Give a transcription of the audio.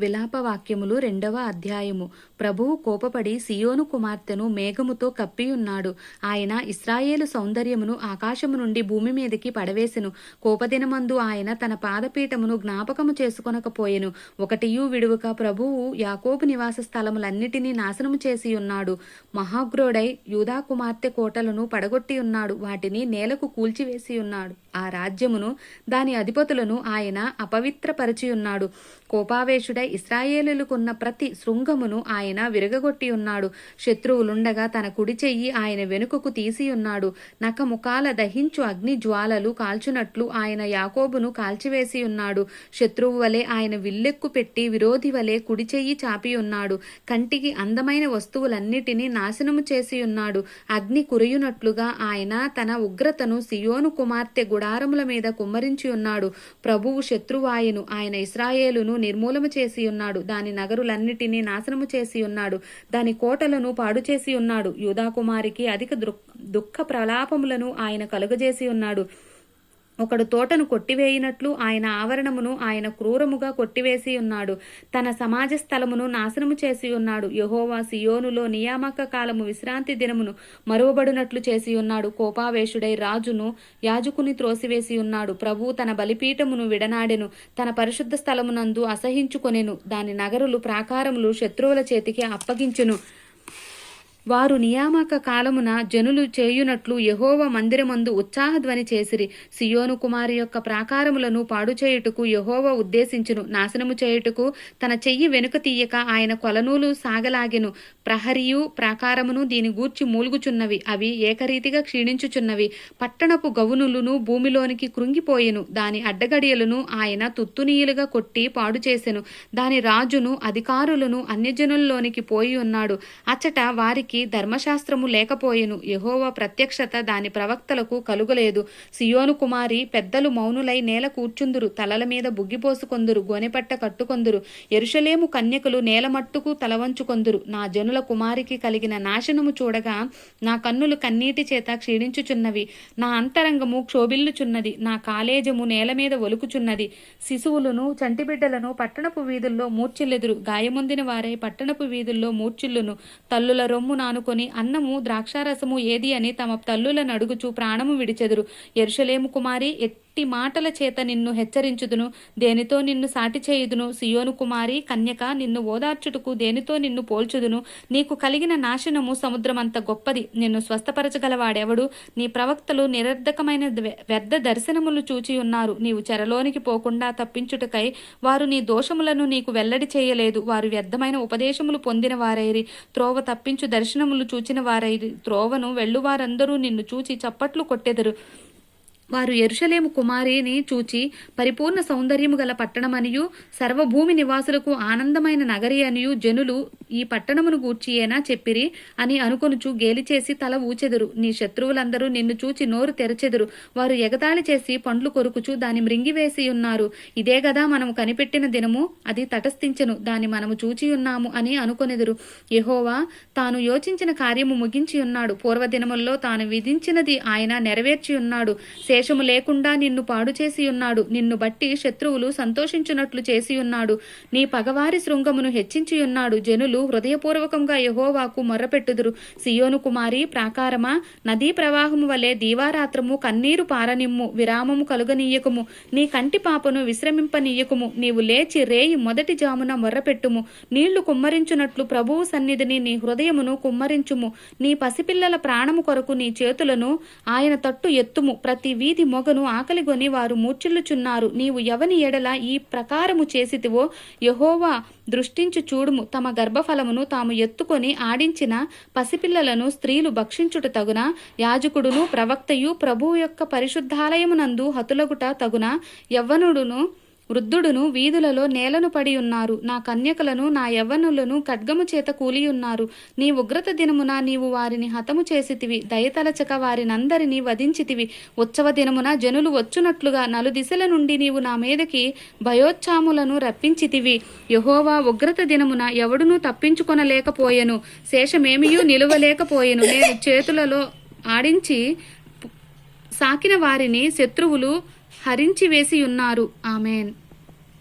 విలాపవాక్యములు రెండవ అధ్యాయము. ప్రభువు కోపపడి సియోను కుమార్తెను మేఘముతో కప్పియున్నాడు. ఆయన ఇస్రాయేలు సౌందర్యమును ఆకాశము నుండి భూమి మీదకి పడవేసెను. కోపదినమందు ఆయన తన పాదపీఠమును జ్ఞాపకము చేసుకొనకపోయెను. ఒకటియు విడువక ప్రభువు యాకోబు నివాస స్థలములన్నిటినీ నాశనము చేసి ఉన్నాడు మహాగ్రోడై యూదా కుమార్తె కోటలను పడగొట్టి ఉన్నాడు వాటిని నేలకు కూల్చివేసి ఉన్నాడు ఆ రాజ్యమును దాని అధిపతులను ఆయన అపవిత్రపరిచి ఉన్నాడు కోపావేశుడై ఇస్రాయేలులకున్న ప్రతి శృంగమును ఆయన విరగగొట్టి ఉన్నాడు శత్రువులుండగా తన కుడి చెయ్యి ఆయన వెనుకకు తీసి ఉన్నాడు దహించు అగ్ని జ్వాలలు కాల్చునట్లు ఆయన యాకోబును కాల్చివేసి ఉన్నాడు శత్రువు వలె ఆయన విల్లెక్కు పెట్టి విరోధి వలె కుడి చెయ్యి చాపి ఉన్నాడు కంటికి అందమైన వస్తువులన్నిటినీ నాశనము చేసి ఉన్నాడు అగ్ని కురియునట్లుగా ఆయన తన ఉగ్రతను సియోను కుమార్తె గుడారముల మీద కుమ్మరించి ఉన్నాడు. ప్రభువు శత్రువాయును ఆయన ఇస్రాయేలును నిర్మూలము చేసి ఉన్నాడు. దాని నగరులన్నిటినీ నాశనము చేసి ఉన్నాడు. దాని కోటలను పాడు చేసి ఉన్నాడు. యూదాకుమారికి అధిక దృక్- దుఃఖ ప్రలాపములను ఆయన కలుగజేసి ఉన్నాడు. ఒకడు తోటను కొట్టివేయినట్లు ఆయన ఆవరణమును ఆయన క్రూరముగా కొట్టివేసి ఉన్నాడు. తన సమాజ స్థలమును నాశనము చేసి ఉన్నాడు. యహోవా సియోనులో నియామక కాలము విశ్రాంతి దినమును మరువబడినట్లు చేసి ఉన్నాడు. కోపావేశుడై రాజును యాజకుని త్రోసివేసి ఉన్నాడు. ప్రభు తన బలిపీఠమును విడనాడెను. తన పరిశుద్ధ స్థలమునందు అసహించుకొనెను. దాని నగరులు ప్రాకారములు శత్రువుల చేతికి అప్పగించెను. వారు నియామక కాలమున జనులు చేయునట్లు యహోవ మందిరమందు ఉత్సాహధ్వని చేసిరి. సియోను కుమారి యొక్క ప్రాకారములను పాడు చేయుటకు యహోవ ఉద్దేశించును. నాశనము చేయుటకు తన చెయ్యి వెనుక తీయక ఆయన కొలనూలు సాగలాగెను. ప్రహరియు ప్రాకారమును దీని గూర్చి మూలుగుచున్నవి. అవి ఏకరీతిగా క్షీణించుచున్నవి. పట్టణపు గవునులను భూమిలోనికి కృంగిపోయెను. దాని అడ్డగడియలను ఆయన తుత్తునీయులుగా కొట్టి పాడు చేసెను. దాని రాజును అధికారులను అన్యజనుల్లోనికి పోయి ఉన్నాడు. అచ్చట వారికి ధర్మశాస్త్రము లేకపోయెను. యెహోవా ప్రత్యక్షత దాని ప్రవక్తలకు కలుగలేదు. సియోను కుమారి పెద్దలు మౌనులై నేల కూర్చుందురు. తలల మీద బుగ్గిపోసుకొందురు. గోనెపట్ట కట్టుకొందురు. ఎరుషలేము కన్యకులు నేల మట్టుకు తలవంచుకొందురు. నా జనుల కుమారికి కలిగిన నాశనము చూడగా నా కన్నులు కన్నీటి చేత క్షీణించుచున్నవి. నా అంతరంగము క్షోభిల్లుచున్నది. నా కాలేజము నేల మీద ఒలుకుచున్నది. శిశువులను చంటిబిడ్డలను పట్టణపు వీధుల్లో మూర్చిల్లెదురు. గాయముందిన వారై పట్టణపు వీధుల్లో మూర్చిల్లును. తల్లుల రొమ్మున నానుకొని అన్నము ద్రాక్షారసము ఏది అని తమ తల్లులను అడుగుచు ప్రాణము విడిచెదురు. ఎరుషలేము కుమారి ఎట్టి మాటల చేత నిన్ను హెచ్చరించుదును దేనితో నిన్ను సాటి చేయుదును? సియోను కుమారి కన్యక నిన్ను ఓదార్చుటకు దేనితో నిన్ను పోల్చుదును? నీకు కలిగిన నాశనము సముద్రమంత గొప్పది. నిన్ను స్వస్థపరచగలవాడెవడు? నీ ప్రవక్తలు నిరర్ధకమైన వ్యర్థ దర్శనములు చూచి ఉన్నారు. నీవు చెరలోనికి పోకుండా తప్పించుటకై వారు నీ దోషములను నీకు వెల్లడి చేయలేదు. వారు వ్యర్థమైన ఉపదేశములు పొందిన వారైరి. త్రోవ తప్పించు దర్శనములు చూచిన వారై త్రోవను వెళ్ళువారందరూ నిన్ను చూచి చప్పట్లు కొట్టెదరు. వారు ఎరుషలేము కుమారిని చూచి పరిపూర్ణ సౌందర్యము గల పట్టణమనియు సర్వభూమి నివాసులకు ఆనందమైన నగరి అనియు జనులు ఈ పట్టణమును గూర్చియేనా చెప్పిరి? అని అనుకొనుచు గేలిచేసి తల ఊచెదురు. నీ శత్రువులందరూ నిన్ను చూచి నోరు తెరచెదురు. వారు ఎగతాళి చేసి పండ్లు కొరుకుచు దాని మృంగివేసి ఉన్నారు. ఇదే గదా మనము కనిపెట్టిన దినము అది తటస్థించెను. దాని మనము చూచి ఉన్నాము అని అనుకొనెదురు. యహోవా తాను యోచించిన కార్యము ముగించి ఉన్నాడు. పూర్వదినముల్లో తాను విధించినది ఆయన నెరవేర్చి ఉన్నాడు. శేషము లేకుండా నిన్ను పాడు చేసి ఉన్నాడు. నిన్ను బట్టి శత్రువులు సంతోషించున్నట్లు చేసి ఉన్నాడు. నీ పగవారి శృంగమును హెచ్చించి ఉన్నాడు. జనులు హృదయపూర్వకంగా యహోవాకు మొర్రపెట్టుదురు సియోను కుమారి ప్రాకారమా? నదీ ప్రవాహము వలె దీవారాత్రము కన్నీరు పారనిమ్ము విరామము కలుగనీయకుము. నీ కంటి పాపను విశ్రమింపనీయకుము. నీవు లేచి రేయి మొదటి జామున మొర్రపెట్టుము నీళ్ళు కుమ్మరించునట్లు ప్రభువు సన్నిధిని నీ హృదయమును కుమ్మరించుము. నీ పసిపిల్లల ప్రాణము కొరకు నీ చేతులను ఆయన తట్టు ఎత్తుము. ప్రతి వీధి మొగను ఆకలిగొని వారు మూర్చిల్లుచున్నారు నీవు ఎవని ఎడల ఈ ప్రకారము చేసితివో యహోవా దృష్టించి చూడుము. తమ ఫలమును తాము ఎత్తుకొని ఆడించిన పసిపిల్లలను స్త్రీలు భక్షించుట తగున యాజకుడును ప్రవక్తయు ప్రభువు యొక్క పరిశుద్ధాలయమునందు హతులగుట తగున యవ్వనుడును వృద్ధుడును వీధులలో నేలను పడి ఉన్నారు. నా కన్యకలను నా యవ్వనులను ఖడ్గము చేత కూలియున్నారు నీ ఉగ్రత దినమున నీవు వారిని హతము చేసితివి. దయతలచక వారినందరినీ వధించితివి. ఉత్సవ దినమున జనులు వచ్చునట్లుగా నలుదిశల నుండి నీవు నా మీదకి భయోచ్చాములను రప్పించితివి. యహోవా ఉగ్రత దినమున ఎవడునూ తప్పించుకొనలేకపోయెను. శేషమేమియూ నిలువలేకపోయెను. నేను చేతులలో ఆడించి సాకిన వారిని శత్రువులు హరించి వేసి ఉన్నారు ఆమెన్.